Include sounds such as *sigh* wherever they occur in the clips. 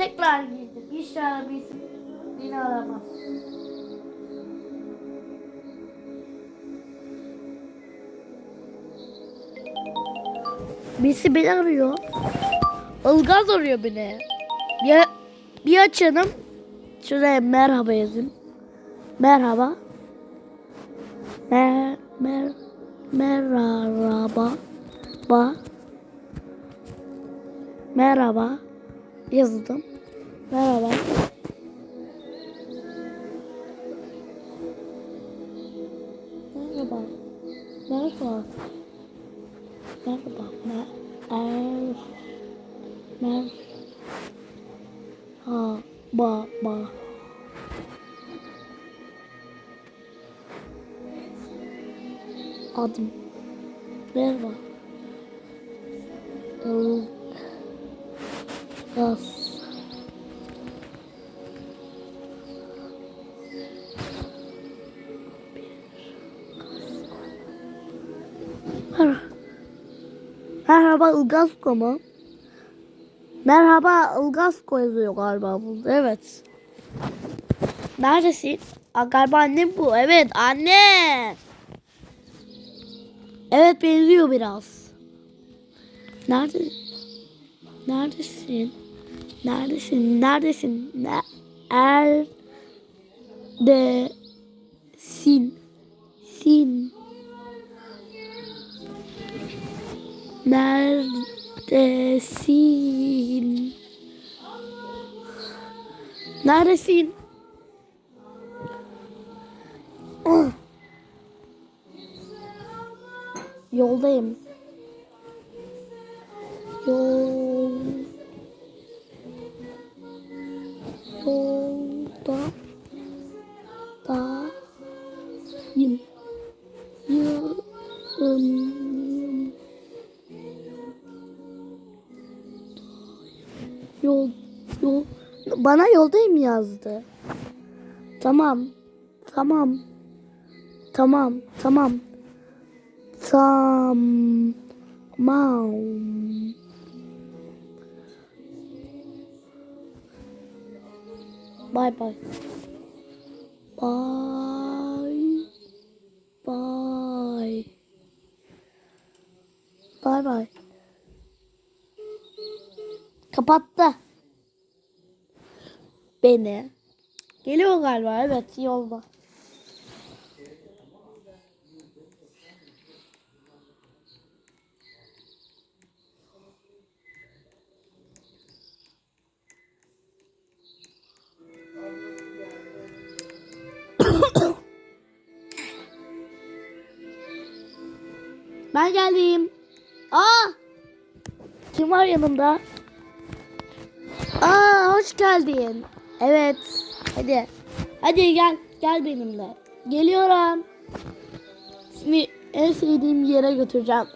Tekrar girdim. İnşallah biz beni aramaz. Birisi beni arıyor. Ilgaz arıyor beni. Bir, bir açalım. Şuraya merhaba yazayım. Merhaba. Mer, mer, merhaba. Ba. Merhaba. Yazdım. Merhaba. Merhaba. Merhaba. Merhaba. Mer, er, mer, ha, ba, ba. Adım. Merhaba. Merhaba Ilgazko mu? Merhaba Ilgazko yazıyor galiba burada. Evet. Neredesin? Aa, galiba annem bu. Evet anne. Evet benziyor biraz. Nerede? Neredesin? Neredesin? Neredesin? Ne? Er Neredesin? Neredesin? Ah. Yoldayım. Yol. Yolda. Da. Yım. Bana yoldayım yazdı. Tamam. Tamam. Tamam. Tamam. Tamam. Bye bye. Bye. Bye. Bye bye. Kapattı. Beni. Geliyor galiba evet yolda. *coughs* Ben geldim. Aa! Kim var yanımda? Aa, hoş geldin. Evet. Hadi. Hadi gel. Gel benimle. Geliyorum. Seni en sevdiğim yere götüreceğim.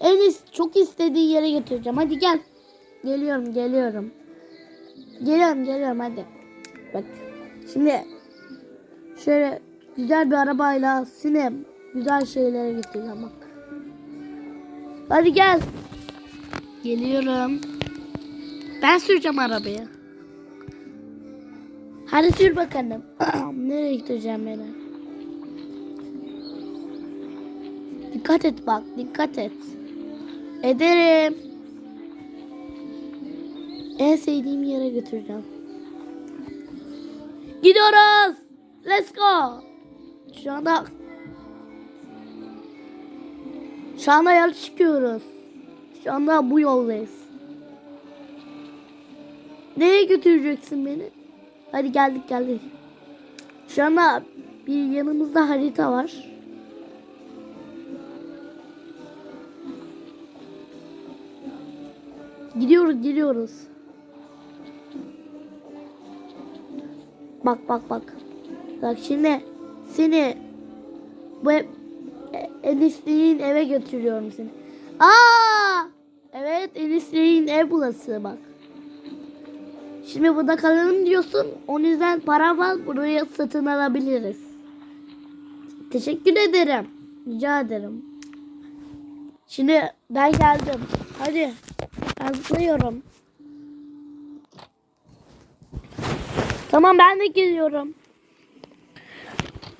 En çok istediği yere götüreceğim. Hadi gel. Geliyorum, geliyorum. Geliyorum, geliyorum hadi. Bak. Şimdi şöyle güzel bir arabayla seni güzel şeylere götüreceğim bak. Hadi gel. Geliyorum. Ben süreceğim arabayı. Hadi sür bakalım. *clears throat* Nereye gideceğim beni? Dikkat et bak, dikkat et. Ederim. En sevdiğim yere götüreceğim. Gidiyoruz. Let's go. Şu anda şu anda yola çıkıyoruz. Şu anda bu yoldayız. Nereye götüreceksin beni? Hadi geldik geldik. Şu anda bir yanımızda harita var. Gidiyoruz gidiyoruz. Bak bak bak. Bak şimdi seni bu ev, e- Enisli'nin eve götürüyorum seni. Aa! Evet Enisli'nin ev burası bak. Şimdi burada kalalım diyorsun. O yüzden para var. Buraya satın alabiliriz. Teşekkür ederim. Rica ederim. Şimdi ben geldim. Hadi. Ben zıplıyorum. Tamam ben de geliyorum.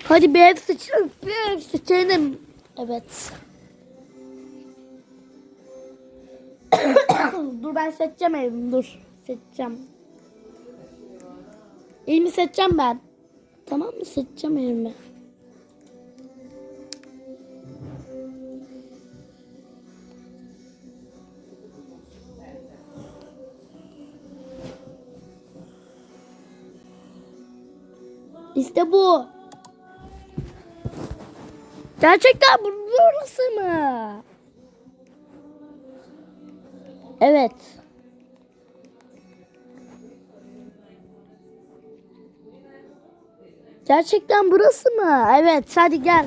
Hadi bir ev seçelim. Bir ev seçelim. Evet. *coughs* dur ben seçeceğim evimi dur. Seçeceğim. Evimi seçeceğim ben. Tamam mı? Seçeceğim evimi. İşte bu. Gerçekten bu- burası mı? Evet. Gerçekten burası mı? Evet hadi gel.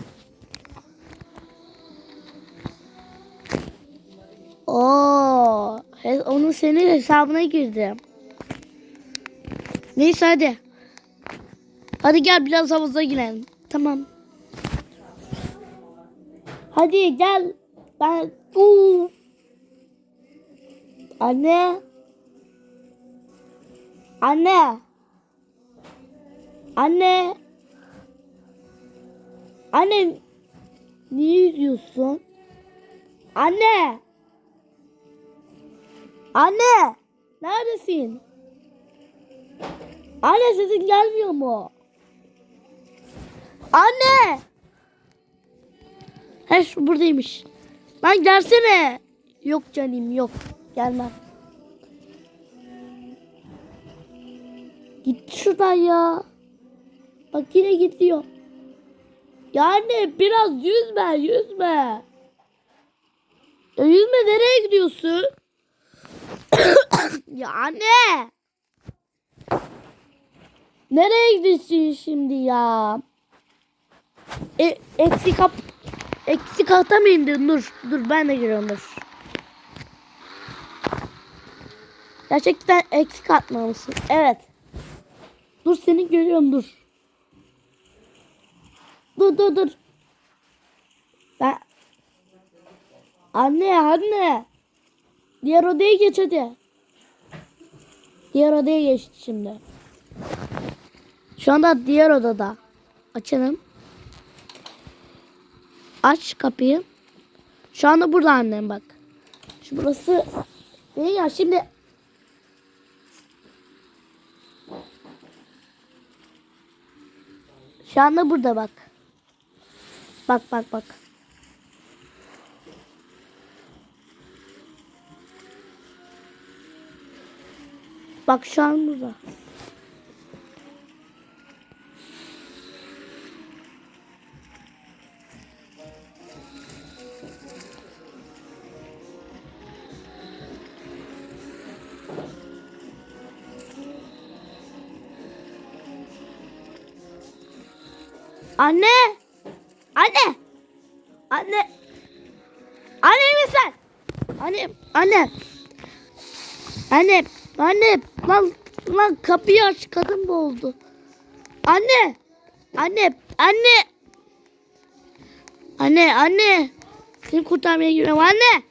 Oo, onun senin hesabına girdim. Neyse hadi. Hadi gel biraz havuza girelim. Tamam. Hadi gel. Ben Uuu. Anne. Anne. Anne. Anne. Niye yüzüyorsun? Anne. Anne. Neredesin? Anne sesin gelmiyor mu? Anne. He şu buradaymış. Lan gelsene. Yok canım yok. Gelmem. Git şuradan ya. Bak yine gidiyor. Yani biraz yüzme yüzme. Ya yüzme nereye gidiyorsun? *coughs* ya anne. Nereye gidiyorsun şimdi ya? E, eksi kap eksi kata mı indin? Dur dur ben de giriyorum dur. Gerçekten eksik atmamışsın. Evet. Dur seni görüyorum dur. Dur dur dur. Ben... Anne anne. Diğer odaya geç hadi. Diğer odaya geçti şimdi. Şu anda diğer odada. Açalım. Aç kapıyı. Şu anda burada annem bak. Şu burası ne ya şimdi Şu anda burada bak. Bak bak bak. Bak şu an burada. Anne! Anne! Anne! Anne misin? Anne! Anne! Anne! Anne! Lan, lan kapıyı aç kadın boğuldu. Anne! Anne! Anne! Anne! Anne! Seni kurtarmaya gidiyorum! Anne!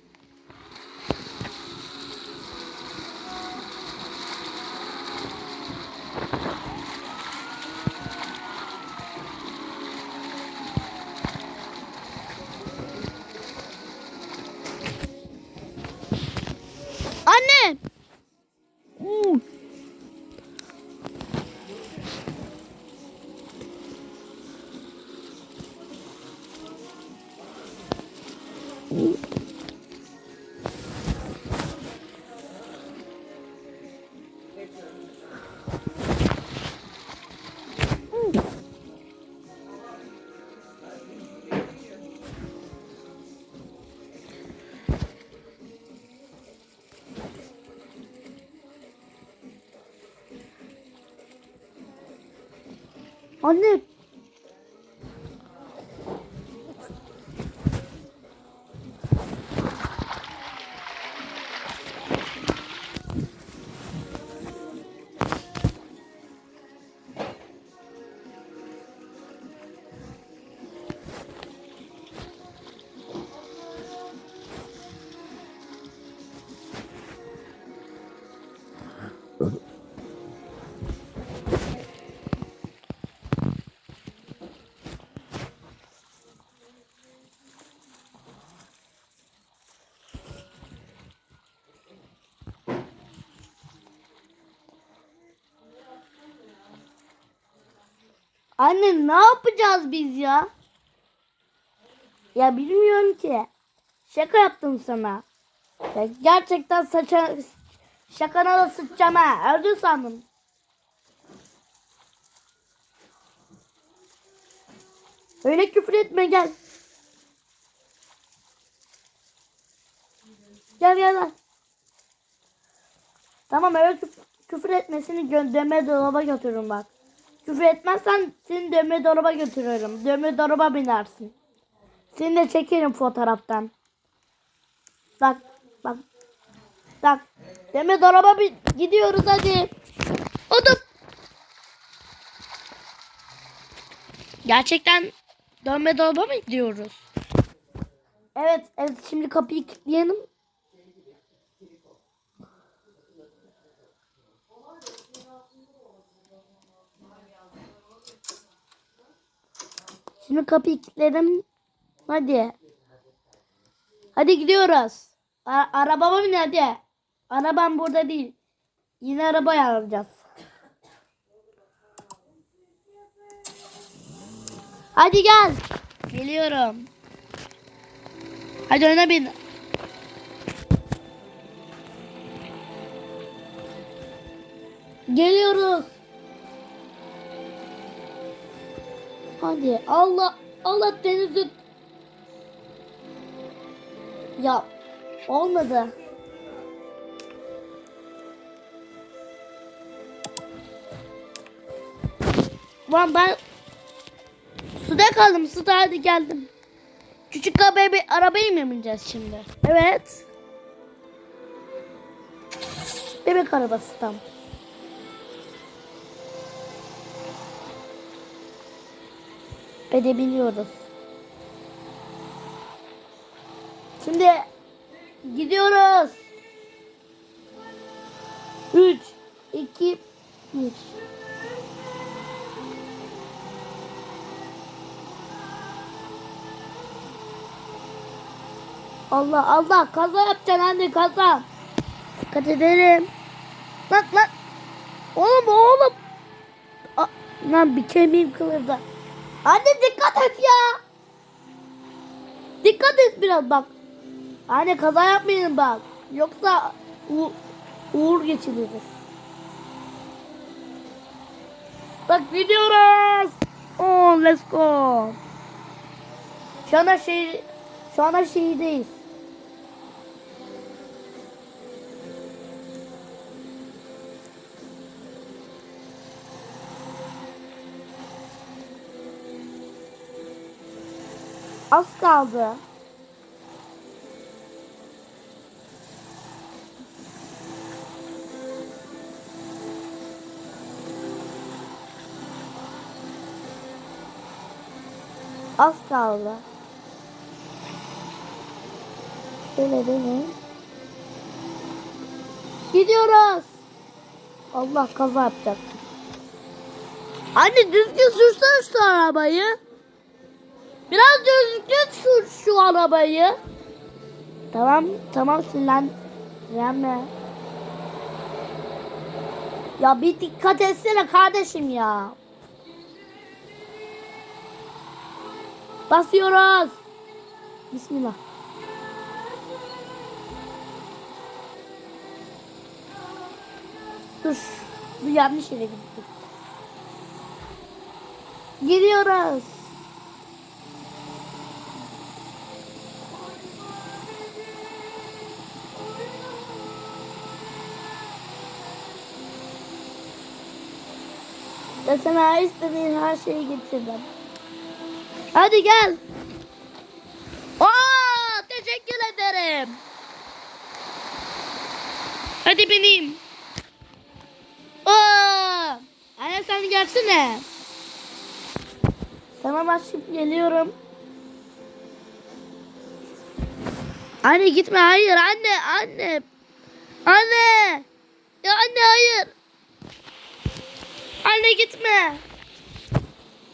Anne! Anne ne yapacağız biz ya? Ya bilmiyorum ki. Şaka yaptım sana. Ya gerçekten saça şakana da sıçacağım ha. Öldün sandım. Öyle küfür etme gel. Gel gel gel. Tamam öyle küfür, küfür etmesini gö- dövme dolaba götürürüm bak. Küfür etmezsen seni dövme dolaba götürürüm. Dövme dolaba binersin. Seni de çekerim fotoğraftan. Bak bak. Bak. Dövme dolaba bir gidiyoruz hadi. Otur. Gerçekten dönme dolaba mı gidiyoruz? Evet, evet şimdi kapıyı kilitleyelim. Şimdi kapıyı kilitledim. Hadi. Hadi gidiyoruz. A- arabama bin hadi. Arabam burada değil. Yine araba alacağız. Hadi gel. Geliyorum. Hadi öne bin. Geliyoruz. Hadi Allah Allah denizi. Ya olmadı. Lan ben Suda kaldım. Suda hadi geldim. Küçük arabaya bir arabayı mı bineceğiz şimdi? Evet. Bebek arabası tam. Ve de biniyoruz. Şimdi gidiyoruz. 3 2 1 Allah Allah kaza yapacaksın anne kaza. Dikkat edelim. Lan lan. Oğlum oğlum. A lan bir kemiğim kırıldı. Anne dikkat et ya. Dikkat et biraz bak. Anne kaza yapmayın bak. Yoksa u uğur geçiririz. Bak gidiyoruz. Oh let's go. Şu anda şey şu anda şehirdeyiz. Az kaldı. Az kaldı. Öyle değil mi? Gidiyoruz. Allah kaza yapacak. Anne düzgün sürsene şu arabayı. Biraz düzgün sür şu arabayı. Tamam, tamam sinirlenme. Ya bir dikkat etsene kardeşim ya. Basıyoruz. Bismillah. Dur. Bu yanlış yere gittik. Gidiyoruz. Ya sana istediğin her şeyi getirdim. Hadi gel. Aa, teşekkür ederim. Hadi bineyim. Aa, anne sen gelsene. Tamam aşkım geliyorum. Anne gitme hayır anne anne. Anne. Ya anne hayır. Anne gitme.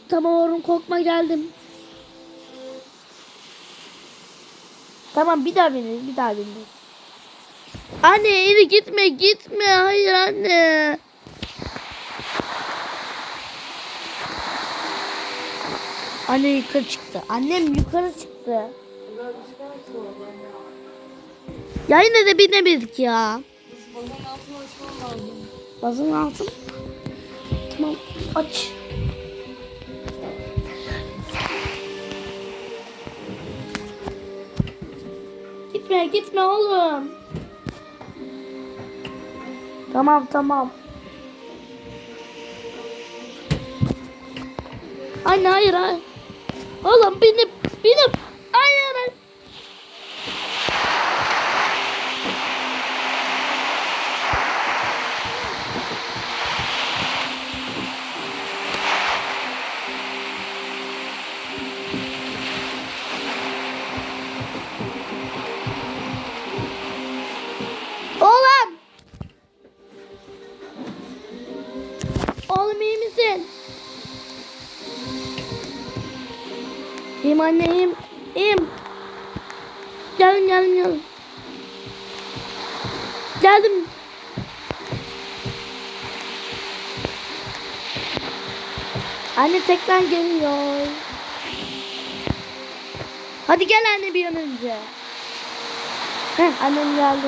Tamam oğlum korkma geldim. Tamam bir daha biniriz bir daha biniriz. Anne yine gitme gitme hayır anne. Anne yukarı çıktı. Annem yukarı çıktı. Ya. Yine de binemedik ya. Balonun altına açmam lazım. Bazın altın. Aç. Gitme gitme oğlum. Tamam tamam. Anne hayır hayır. Oğlum binip binip. İyiyim anne iyiyim. Geldim geldim geldim. Geldim. Anne tekrar geliyor. Hadi gel anne bir an önce. Heh, annem geldi.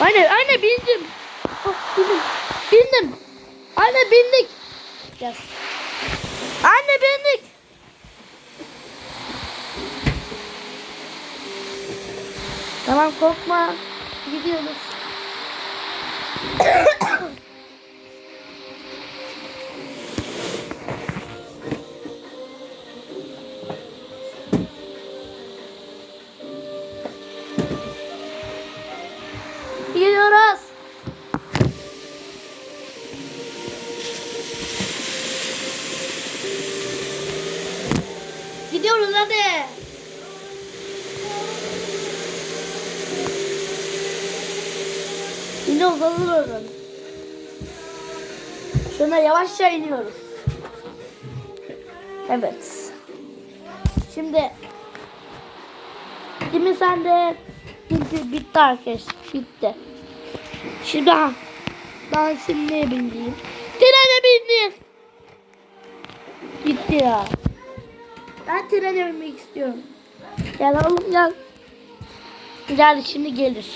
Anne, anne bindim. Oh, bindim. Bindim. Anne bindik. Yes. Anne bindik. Tamam korkma. Gidiyoruz. *coughs* İniyoruz hazır olun. Şuna yavaşça iniyoruz. Evet. Şimdi Kimi sende bitti, bitti arkadaşlar. Bitti. Şimdi ha. Ben şimdi bineyim? Trene bindim. Gitti ya. Ben trene binmek istiyorum. Gel oğlum gel. Gel şimdi gelir.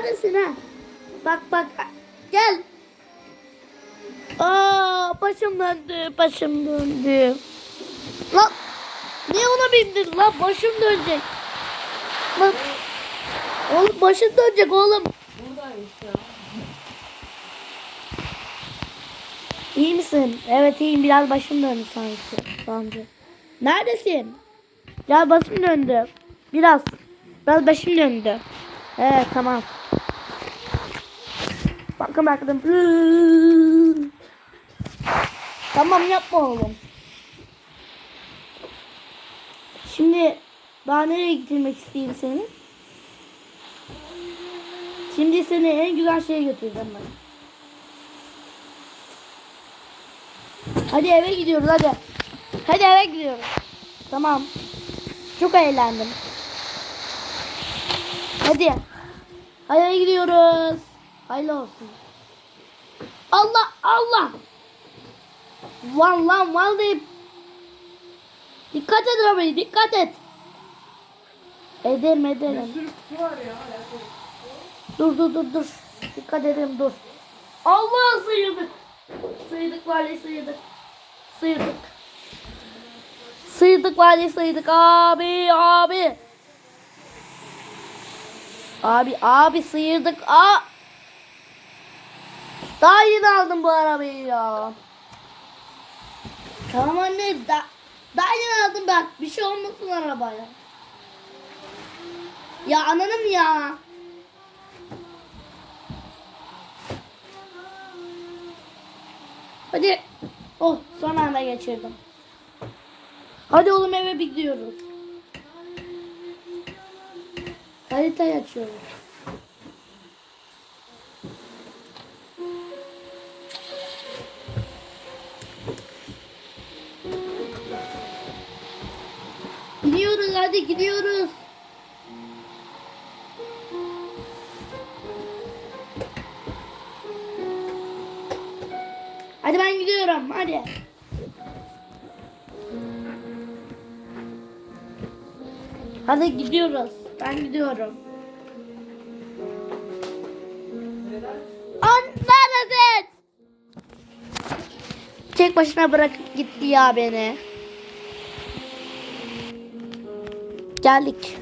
Neredesin ha? Bak bak. Gel. Aa başım döndü, başım döndü. Lan niye ona bindin lan? Başım dönecek. Lan oğlum başım dönecek oğlum. Buradaymış. İyi misin? Evet iyiyim. Biraz başım döndü sanki. sanki. Neredesin? Biraz başım döndü. Biraz. Biraz başım döndü. Evet tamam. Bakın baktım. Tamam yapma oğlum. Şimdi daha nereye gitmek isteyeyim seni? Şimdi seni en güzel şeye götüreceğim ben. Hadi eve gidiyoruz hadi. Hadi eve gidiyoruz. Tamam. Çok eğlendim. Hadi. Hadi gidiyoruz. Hayırlı olsun. Allah Allah. Van lan vallahi. Dikkat et arabayı dikkat et. Ederim Bir ederim. sürü kutu var ya. ayakkabı. Dur dur dur dur. Dikkat edin dur. Allah sıyırdık. Sıyırdık vali sıyırdık. Sıyırdık. Sıyırdık vali sıyırdık abi abi. Abi abi sıyırdık. Aa. Daha yeni aldım bu arabayı ya. Tamam anne da, daha yeni aldım bak. Bir şey olmasın arabaya. Ya ananım ya. Hadi. Oh son anda geçirdim. Hadi oğlum eve gidiyoruz. Haritayı açıyoruz. hadi gidiyoruz. Hadi ben gidiyorum hadi. Hadi gidiyoruz. Ben gidiyorum. Anladın. Tek başına bırakıp gitti ya beni. Geldik.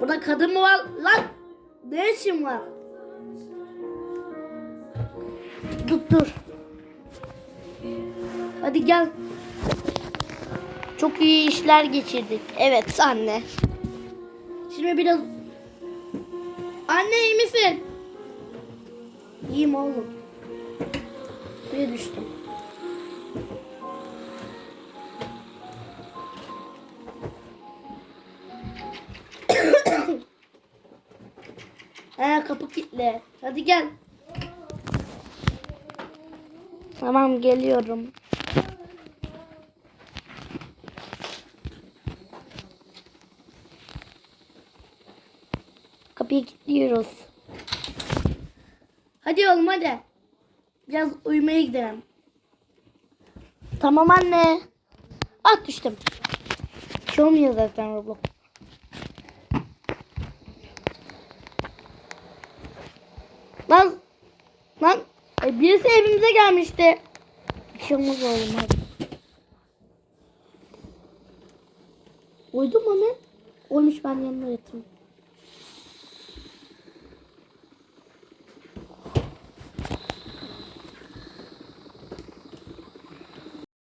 Burada kadın mı var? Lan ne işin var? Dur dur. Hadi gel. Çok iyi işler geçirdik. Evet anne. Şimdi biraz... Anne iyi misin? İyiyim oğlum. Suya düştüm. He kapı kilitli. Hadi gel. Tamam geliyorum. Kapıyı kilitliyoruz. Hadi oğlum hadi. Biraz uyumaya gidelim. Tamam anne. Ah düştüm. Şey olmuyor zaten Roblox. Lan lan e, birisi evimize gelmişti. Bir şey olmaz hadi. Uyudun mu hemen? Uymuş ben yanına yatayım.